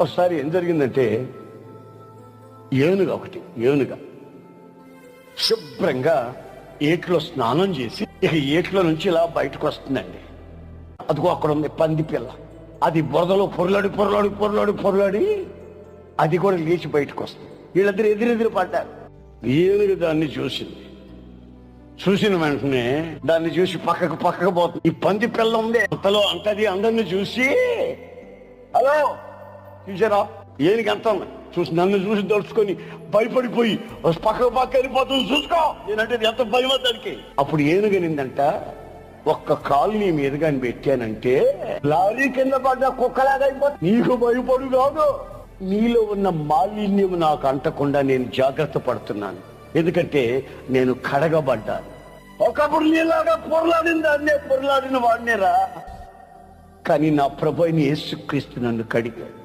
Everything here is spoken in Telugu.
ఒకసారి ఏం జరిగిందంటే ఏనుగ ఒకటి ఏనుగ. శుభ్రంగా ఏట్లో స్నానం చేసి ఇక ఏట్లో నుంచి ఇలా బయటకు వస్తుందండి. అదిగో అక్కడ ఉంది పంది పిల్ల. అది బురదలో పొరలాడి పొరలాడి పొరలాడి పొరలాడి అది కూడా లేచి బయటకు వస్తుంది. వీళ్ళిద్దరు ఎదురెదురు పడ్డారు. ఏనుగ దాన్ని చూసింది. చూసిన వెంటనే దాన్ని చూసి పక్కకు పక్కకు పోతుంది. ఈ పంది పిల్ల ఉంది. అంతలో అంతది అందరిని చూసి హలో చూసారా ఏనికి ఎంత చూసి నన్ను చూసి దడుచుకొని భయపడిపోయి పక్క పక్కకు పక్క వెళ్ళిపోతుంది చూసుకో. నేనంటే ఎంత భయం దానికి. అప్పుడు ఏనుగనిందంట ఒక్క కాలు నీ మీద కానీ పెట్టానంటే లారీ కింద పడ్డ కుక్కలాగా అయిపోతుంది. నీకు భయపడు కాదు. నీలో ఉన్న మాలిన్యం నాకు అంటకుండా నేను జాగ్రత్త పడుతున్నాను. ఎందుకంటే నేను కడగబడ్డాను. ఒకప్పుడు నీలాగా పొరలాడిన దాన్నే పొరలాడిన వాడినేరా. కానీ నా ప్రభు అయిన యేసుక్రీస్తు నన్ను కడిగాడు.